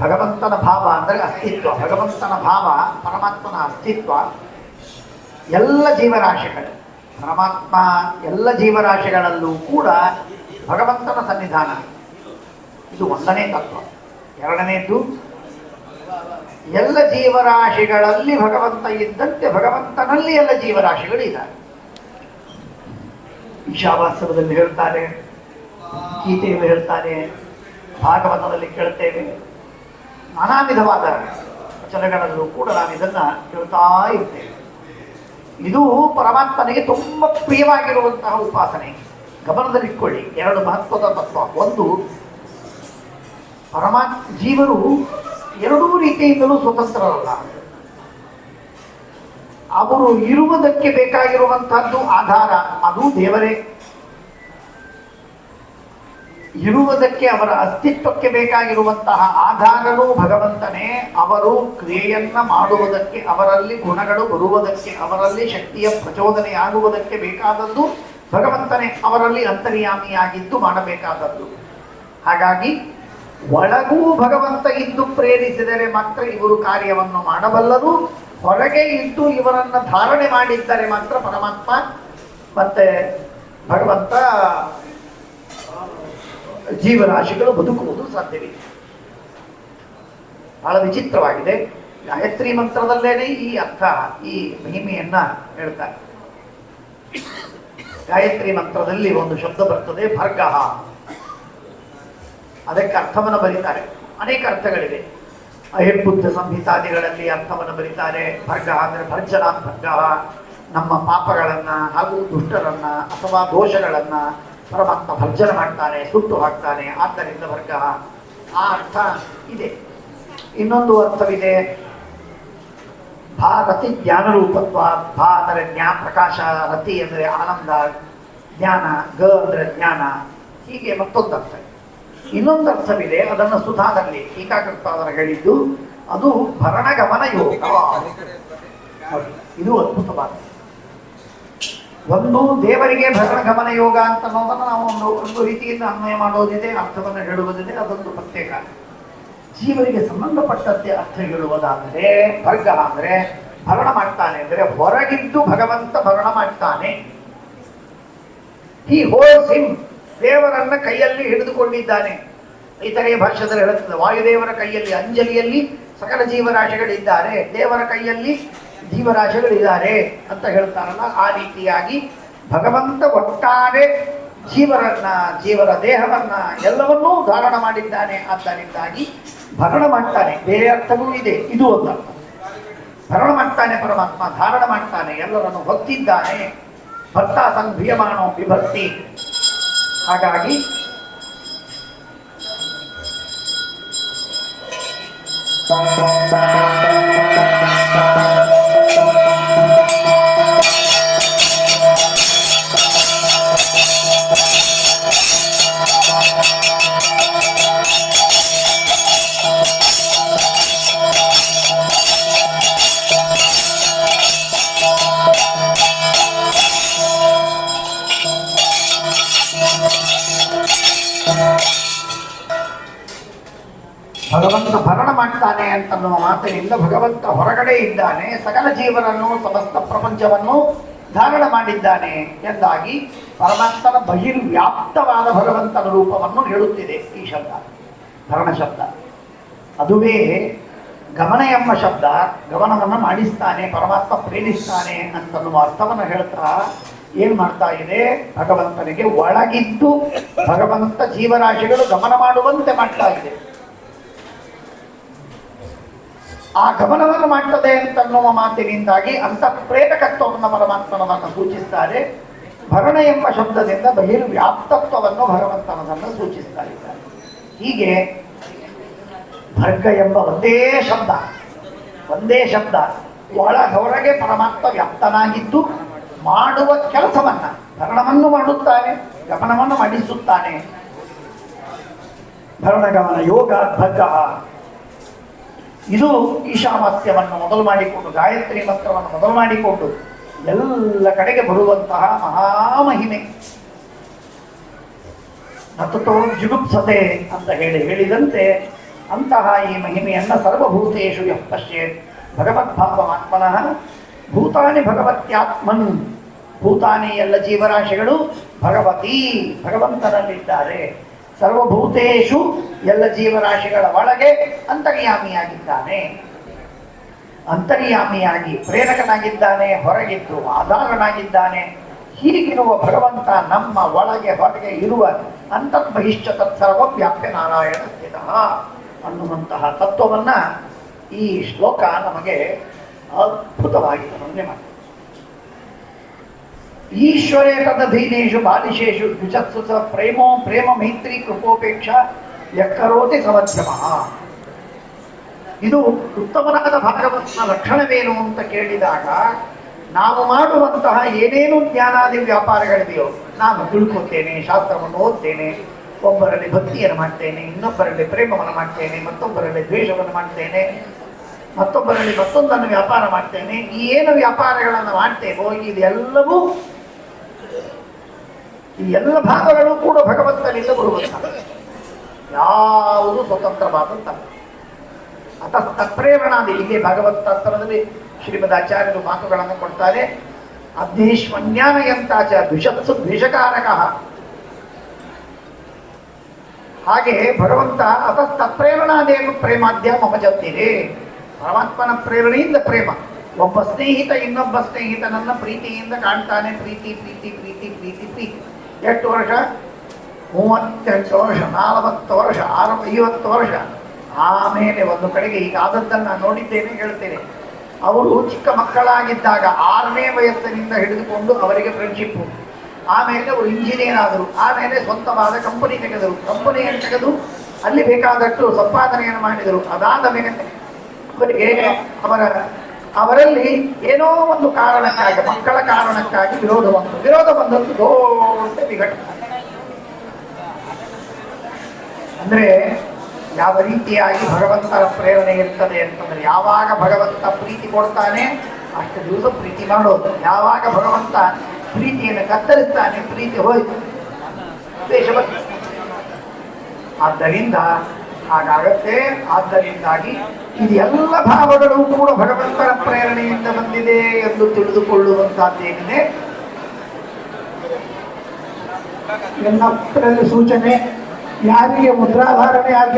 ಭಗವಂತನ ಭಾವ ಅಂದರೆ ಅಸ್ತಿತ್ವ. ಭಗವಂತನ ಭಾವ ಪರಮಾತ್ಮನ ಅಸ್ತಿತ್ವ. ಎಲ್ಲ ಜೀವರಾಶಿಗಳು, ಪರಮಾತ್ಮ ಎಲ್ಲ ಜೀವರಾಶಿಗಳಲ್ಲೂ ಕೂಡ ಭಗವಂತನ ಸನ್ನಿಧಾನ. ಇದು ಒಂದನೇ ತತ್ವ. ಎರಡನೇದು ಎಲ್ಲ ಜೀವರಾಶಿಗಳಲ್ಲಿ ಭಗವಂತ ಇದ್ದಂತೆ ಭಗವಂತನಲ್ಲಿ ಎಲ್ಲ ಜೀವರಾಶಿಗಳು ಇದ್ದಾರೆ. ಈಶಾವಾಸ್ತವದಲ್ಲಿ ಹೇಳ್ತಾರೆ, ಗೀತೆಯಲ್ಲಿ ಹೇಳ್ತಾರೆ, ಭಾಗವತದಲ್ಲಿ ಕೇಳ್ತೇವೆ. ನಾನಾ ವಿಧವಾದ ವಚನಗಳಲ್ಲೂ ಕೂಡ ನಾನು ಇದನ್ನ ಕೇಳ್ತಾ ಇರ್ತೇವೆ ಇದು ಪರಮಾತ್ಮನಿಗೆ ತುಂಬ ಪ್ರಿಯವಾಗಿರುವಂತಹ ಉಪಾಸನೆ. ಗಮನದಲ್ಲಿಟ್ಕೊಳ್ಳಿ, ಎರಡು ಮಹತ್ವದ ತತ್ವ. ಒಂದು ಪರಮಾತ್ಮ ಜೀವರು ಎರಡೂ ರೀತಿಯಿಂದಲೂ ಸ್ವತಂತ್ರರಲ್ಲ. ಅವರು ಇರುವುದಕ್ಕೆ ಬೇಕಾಗಿರುವಂತಹದ್ದು ಆಧಾರ. ಅದು ದೇವರೇ. ಇರುವುದಕ್ಕೆ ಅವರ ಅಸ್ತಿತ್ವಕ್ಕೆ ಬೇಕಾಗಿರುವಂತಹ ಆಧಾರನೂ ಭಗವಂತನೇ. ಅವರು ಕ್ರಿಯೆಯನ್ನ ಮಾಡುವುದಕ್ಕೆ, ಅವರಲ್ಲಿ ಗುಣಗಳು ಬರುವುದಕ್ಕೆ, ಅವರಲ್ಲಿ ಶಕ್ತಿಯ ಪ್ರಚೋದನೆಯಾಗುವುದಕ್ಕೆ ಬೇಕಾದದ್ದು ಭಗವಂತನೇ. ಅವರಲ್ಲಿ ಅಂತರ್ಯಾಮಿಯಾಗಿದ್ದು ಮಾಡಬೇಕಾದದ್ದು. ಹಾಗಾಗಿ ಒಳಗೂ ಭಗವಂತ ಇದ್ದು ಪ್ರೇರಿಸಿದರೆ ಮಾತ್ರ ಇವರು ಕಾರ್ಯವನ್ನು ಮಾಡಬಲ್ಲರು. ಹೊರಗೆ ಇದ್ದು ಇವರನ್ನ ಧಾರಣೆ ಮಾಡಿದ್ದರೆ ಮಾತ್ರ ಪರಮಾತ್ಮ ಮತ್ತೆ ಭಗವಂತ ಜೀವರಾಶಿಗಳು ಬದುಕುವುದು ಸಾಧ್ಯವಿದೆ ಬಹಳ ವಿಚಿತ್ರವಾಗಿದೆ. ಗಾಯತ್ರಿ ಮಂತ್ರದಲ್ಲೇನೆ ಈ ಅರ್ಥ, ಈ ಮಹಿಮೆಯನ್ನ ಹೇಳ್ತಾರೆ. ಗಾಯತ್ರಿ ಮಂತ್ರದಲ್ಲಿ ಒಂದು ಶಬ್ದ ಬರ್ತದೆ ಭರ್ಗಹ ಅದಕ್ಕೆ ಅರ್ಥವನ್ನು ಬರೀತಾರೆ. ಅನೇಕ ಅರ್ಥಗಳಿವೆ. ಅಹಿರ್ಬುದ್ಧ ಸಂಹಿತಾದಿಗಳಲ್ಲಿ ಅರ್ಥವನ್ನು ಬರೀತಾರೆ. ಭರ್ಗ ಅಂದರೆ ಭರ್ಜನ ಭರ್ಗ. ನಮ್ಮ ಪಾಪಗಳನ್ನು ಹಾಗೂ ದುಷ್ಟರನ್ನ ಅಥವಾ ದೋಷಗಳನ್ನ ಪರಮಾತ್ಮ ಭರ್ಜನ ಮಾಡ್ತಾನೆ ಸುಟ್ಟು ಹಾಕ್ತಾನೆ ಆದ್ದರಿಂದ ವರ್ಗ ಆ ಅರ್ಥ ಇದೆ. ಇನ್ನೊಂದು ಅರ್ಥವಿದೆ ಭಾ ರತಿ ಜ್ಞಾನ ರೂಪತ್ವ ಭಾ ಅಂದರೆ ಜ್ಞಾನ ಪ್ರಕಾಶ ರತಿ ಅಂದರೆ ಆನಂದ ಜ್ಞಾನ ಗ ಅಂದರೆ ಜ್ಞಾನ ಹೀಗೆ ಮತ್ತೊಂದು ಅರ್ಥ. ಇನ್ನೊಂದು ಅರ್ಥವಿದೆ ಅದನ್ನು ಸುಧಾದಲ್ಲಿ ಟೀಕಾಕೃತಾದರು ಹೇಳಿದ್ದು ಅದು ಭರಣಗಮನ ಯೋಗ. ಇದು ಅದ್ಭುತವಾದ ಒಂದು ದೇವರಿಗೆ ಭರಣಗಮನ ಯೋಗ ಅಂತ ಅನ್ನೋದನ್ನು ನಾವು ಒಂದು ಒಂದು ರೀತಿಯಿಂದ ಅನ್ವಯ ಮಾಡೋದಿದೆ, ಅರ್ಥವನ್ನು ಹೇಳುವುದಿದೆ, ಅದೊಂದು ಪ್ರತ್ಯೇಕ. ಜೀವರಿಗೆ ಸಂಬಂಧಪಟ್ಟಂತೆ ಅರ್ಥ ಹೇಳುವುದಾದರೆ ಭರ್ಗ ಅಂದರೆ ಭರಣ ಮಾಡ್ತಾನೆ ಅಂದರೆ ಹೊರಗಿದ್ದು ಭಗವಂತ ಭರಣ ಮಾಡ್ತಾನೆ. ಈ ಹೋಲ್ಸ್ ಸಿಂ ದೇವರನ್ನ ಕೈಯಲ್ಲಿ ಹಿಡಿದುಕೊಂಡಿದ್ದಾನೆ. ಇತರೆ ಭಾಷೆದಲ್ಲಿ ಹೇಳುತ್ತದೆ, ವಾಯುದೇವರ ಕೈಯಲ್ಲಿ, ಅಂಜಲಿಯಲ್ಲಿ ಸಕಲ ಜೀವರಾಶಿಗಳಿದ್ದಾರೆ. ದೇವರ ಕೈಯಲ್ಲಿ ಜೀವರಾಶಿಗಳಿದ್ದಾರೆ ಅಂತ ಹೇಳ್ತಾರಲ್ಲ, ಆ ರೀತಿಯಾಗಿ ಭಗವಂತ ಒಟ್ಟಾರೆ ಜೀವರನ್ನ, ಜೀವರ ದೇಹವನ್ನ ಎಲ್ಲವನ್ನೂ ಧಾರಣ ಮಾಡಿದ್ದಾನೆ ಆದ್ದರಿಂದಾಗಿ ಭರಣ ಮಾಡ್ತಾನೆ. ಬೇರೆ ಅರ್ಥವೂ ಇದೆ. ಇದು ಒಂದು ಅರ್ಥ. ಭರಣ ಮಾಡ್ತಾನೆ ಪರಮಾತ್ಮ, ಧಾರಣ ಮಾಡ್ತಾನೆ, ಎಲ್ಲರನ್ನು ಹೊತ್ತಿದ್ದಾನೆ. ಭಕ್ತ ಸಂಭ್ರಿಯಮಾನೋ ವಿಭಕ್ತಿ. ಹಾಗಾಗಿ ಭಗವಂತ ಭರಣ ಮಾಡ್ತಾನೆ ಅಂತನ್ನುವ ಮಾತಿನಿಂದ ಭಗವಂತ ಹೊರಗಡೆ ಇದ್ದಾನೆ. ಸಕಲ ಜೀವನನ್ನು, ಸಮಸ್ತ ಪ್ರಪಂಚವನ್ನು ಧಾರಣ ಮಾಡಿದ್ದಾನೆ ಎಂದಾಗಿ ಪರಮಾತ್ಮನ ಬಹಿರ್ವ್ಯಾಪ್ತವಾದ ಭಗವಂತನ ರೂಪವನ್ನು ಹೇಳುತ್ತಿದೆ ಈ ಶಬ್ದ, ಭರಣ ಶಬ್ದ. ಅದುವೇ ಗಮನ ಎಂಬ ಶಬ್ದ, ಗಮನವನ್ನು ಮಾಡಿಸ್ತಾನೆ, ಪರಮಾತ್ಮ ಪ್ರೇರಿಸ್ತಾನೆ ಅಂತನ್ನುವ ಅರ್ಥವನ್ನು ಹೇಳ್ತಾ ಏನ್ ಮಾಡ್ತಾ ಇದೆ? ಭಗವಂತನಿಗೆ ಒಳಗಿದ್ದು ಭಗವಂತ ಜೀವರಾಶಿಗಳು ಗಮನ ಮಾಡುವಂತೆ ಮಾಡ್ತಾ ಇದೆ. ಆ ಗಮನವನ್ನು ಮಾಡ್ತದೆ ಅಂತನ್ನುವ ಮಾತಿನಿಂದಾಗಿ ಅಂತ ಪ್ರೇರಕತ್ವವನ್ನು ಪರಮಾತ್ಮನವನ್ನು ಸೂಚಿಸ್ತಾರೆ. ಭರಣ ಎಂಬ ಶಬ್ದದಿಂದ ಬಹಿರ್ವ್ಯಾಪ್ತತ್ವವನ್ನು ಭಗವಂತನದನ್ನು ಸೂಚಿಸ್ತಾ ಇದ್ದಾರೆ ಹೀಗೆ ಭರ್ಗ ಎಂಬ ಒಂದೇ ಶಬ್ದ ಒಂದೇ ಶಬ್ದ ಒಳ ಹೊರಗೆ ಪರಮಾತ್ಮ ವ್ಯಾಪ್ತನಾಗಿದ್ದು ಮಾಡುವ ಕೆಲಸವನ್ನ, ಭರಣವನ್ನು ಮಾಡುತ್ತಾನೆ, ಗಮನವನ್ನು ಮಾಡಿಸುತ್ತಾನೆ ಭರಣ ಗಮನ ಯೋಗ ಭಗ ಇದು ಈಶಾವಾಸ್ಯವನ್ನು ಮೊದಲು ಮಾಡಿಕೊಂಡು, ಗಾಯತ್ರಿ ಮಂತ್ರವನ್ನು ಮೊದಲು ಮಾಡಿಕೊಂಡು, ಎಲ್ಲ ಕಡೆಗೆ ಬರುವಂತಹ ಮಹಾಮಹಿಮೆ. ನತತೋ ಜುಗುಪ್ಸತೆ ಅಂತ ಹೇಳಿ ಹೇಳಿದಂತೆ, ಅಂತಹ ಈ ಮಹಿಮೆಯನ್ನು ಸರ್ವಭೂತೇಶು ಯಃ ಪಶ್ಯೇತ್. ಭಗವದ್ಭಾವಮಾತ್ಮನಃ ಭೂತಾನಿ ಭಗವತ್ಯಾತ್ಮನ್. ಭೂತಾನೆ ಎಲ್ಲ ಜೀವರಾಶಿಗಳು ಭಗವತಿ, ಭಗವಂತನಲ್ಲಿದ್ದಾರೆ. ಸರ್ವಭೂತೇಶು ಎಲ್ಲ ಜೀವರಾಶಿಗಳ ಒಳಗೆ ಅಂತರ್ಯಾಮಿಯಾಗಿದ್ದಾನೆ. ಅಂತರ್ಯಾಮಿಯಾಗಿ ಪ್ರೇರಕನಾಗಿದ್ದಾನೆ, ಹೊರಗಿದ್ದು ಆಧಾರನಾಗಿದ್ದಾನೆ. ಹೀಗಿರುವ ಭಗವಂತ ನಮ್ಮ ಒಳಗೆ, ಹೊರಗೆ ಇರುವ ಅಂತರ್ಬಹಿಷ್ಠ ತತ್ಸರ್ವ ವ್ಯಾಪ್ಯ ನಾರಾಯಣ ಸ್ಥಿತ ಅನ್ನುವಂತಹ ತತ್ವವನ್ನ ಈ ಶ್ಲೋಕ ನಮಗೆ ಅದ್ಭುತವಾಗಿ ವರ್ಣನೆ ಮಾಡ್ತದೆ ಈಶ್ವರೇ ತದಧೀನೇಶು ಬಾಲಿಶೇಷು ದ್ವಿಚತ್ಸು ಸ ಪ್ರೇಮೋ ಪ್ರೇಮ ಮೈತ್ರಿ ಕೃಪೋಪೇಕ್ಷ ಎಕ್ಕರೋತಿ ಸಮಧ್ಯಮ. ಇದು ಉತ್ತಮನಾದ ಭಾಗವತನ ಲಕ್ಷಣವೇನು ಅಂತ ಕೇಳಿದಾಗ, ನಾವು ಮಾಡುವಂತಹ ಏನೇನು ಜ್ಞಾನಾದಿ ವ್ಯಾಪಾರಗಳಿದೆಯೋ ನಾನು ತಿಳ್ಕೊತೇನೆ, ಶಾಸ್ತ್ರವನ್ನು ಓದ್ತೇನೆ, ಒಬ್ಬರಲ್ಲಿ ಭಕ್ತಿಯನ್ನು ಮಾಡ್ತೇನೆ, ಇನ್ನೊಬ್ಬರಲ್ಲಿ ಪ್ರೇಮವನ್ನು ಮಾಡ್ತೇನೆ, ಮತ್ತೊಬ್ಬರಲ್ಲಿ ದ್ವೇಷವನ್ನು ಮಾಡ್ತೇನೆ ಮತ್ತೊಬ್ಬರಲ್ಲಿ ಮತ್ತೊಂದನ್ನು ವ್ಯಾಪಾರ ಮಾಡ್ತೇನೆ. ಈ ಏನು ವ್ಯಾಪಾರಗಳನ್ನು ಮಾಡ್ತೇವೋ, ಇದೆಲ್ಲವೂ ಈ ಎಲ್ಲ ಭಾಗಗಳು ಕೂಡ ಭಗವಂತನಿಂದ ಬರುವಂತ ಯಾವುದು ಸ್ವತಂತ್ರವಾದಂತಹ ಅತ ಪ್ರೇರಣಾದಿ ಅಂತರದಲ್ಲಿ ಶ್ರೀಮದ್ ಆಚಾರ್ಯರು ಮಾತುಗಳನ್ನು ಕೊಡ್ತಾರೆ. ಅಗ್ನಿಶ್ವನ್ಯಾನಯಂತಾಚ ದ್ವಿಷತ್ಸು ದ್ವಿಷಕಾರಕ. ಹಾಗೆ ಭಗವಂತ ಅತಸ್ತತ್ಪ್ರೇರಣಾದೇವ ಪ್ರೇಮಾದ್ಯ ಮಮ ಜೊತ್ತಿದೆ ಪರಮಾತ್ಮನ ಪ್ರೇರಣೆಯಿಂದ ಪ್ರೇಮ. ಒಬ್ಬ ಸ್ನೇಹಿತ ಇನ್ನೊಬ್ಬ ಸ್ನೇಹಿತನನ್ನ ಪ್ರೀತಿಯಿಂದ ಕಾಣ್ತಾನೆ. ಪ್ರೀತಿ ಪ್ರೀತಿ ಪ್ರೀತಿ ಪ್ರೀತಿ ಪ್ರೀತಿ. ಎಷ್ಟು ವರ್ಷ? ಮೂವತ್ತೆಂಟು ವರ್ಷ, ನಲವತ್ತು ವರ್ಷ, ಆರು ಐವತ್ತು ವರ್ಷ. ಆಮೇಲೆ ಒಂದು ಕಡೆಗೆ ಈಗ ಆದದ್ದನ್ನು ನಾನು ನೋಡಿದ್ದೇನೆ, ಹೇಳ್ತೇನೆ. ಅವರು ಚಿಕ್ಕ ಮಕ್ಕಳಾಗಿದ್ದಾಗ ಆರನೇ ವಯಸ್ಸಿನಿಂದ ಹಿಡಿದುಕೊಂಡು ಅವರಿಗೆ ಫ್ರೆಂಡ್ಶಿಪ್ಪು ಆಮೇಲೆ ಅವರು ಇಂಜಿನಿಯರ್ ಆದರು. ಆಮೇಲೆ ಸ್ವಂತವಾದ ಕಂಪನಿ ತೆಗೆದರು. ಕಂಪನಿಯನ್ನು ತೆಗೆದು ಅಲ್ಲಿ ಬೇಕಾದಷ್ಟು ಸಂಪಾದನೆಯನ್ನು ಮಾಡಿದರು. ಅದಾದ ಮೇಲೆ ಅವರಿಗೆ ಅವರ, ಅವರಲ್ಲಿ ಏನೋ ಒಂದು ಕಾರಣಕ್ಕಾಗಿ, ಮಕ್ಕಳ ಕಾರಣಕ್ಕಾಗಿ ವಿರೋಧ ಬಂತು. ವಿರೋಧ ಬಂದದ್ದು ದೊಡ್ಡ ವಿಘಟನೆ. ಅಂದ್ರೆ ಯಾವ ರೀತಿಯಾಗಿ ಭಗವಂತನ ಪ್ರೇರಣೆ ಇರ್ತದೆ ಅಂತಂದ್ರೆ ಯಾವಾಗ ಭಗವಂತ ಪ್ರೀತಿ ಕೊಡ್ತಾನೆ, ಅಷ್ಟು ದಿವಸ ಪ್ರೀತಿ ಮಾಡೋದು. ಯಾವಾಗ ಭಗವಂತ ಪ್ರೀತಿಯನ್ನು ಕತ್ತರಿಸ್ತಾನೆ, ಪ್ರೀತಿ ಹೋಯ್ತು. ದ್ವೇಷ. ಆದ್ದರಿಂದ ಹಾಗಾಗತ್ತೆ. ಆದ್ದರಿಂದಾಗಿ ಇದು ಎಲ್ಲ ಭಾವಗಳು ಕೂಡ ಭಗವಂತನ ಪ್ರೇರಣೆಯಿಂದ ಬಂದಿದೆ ಎಂದು ತಿಳಿದುಕೊಳ್ಳುವಂತಹದ್ದೇನಿದೆ ಎಲ್ಲ ಸೂಚನೆ, ಯಾರಿಗೆ ಮುದ್ರಾಧಾರಣೆ ಆಗಿ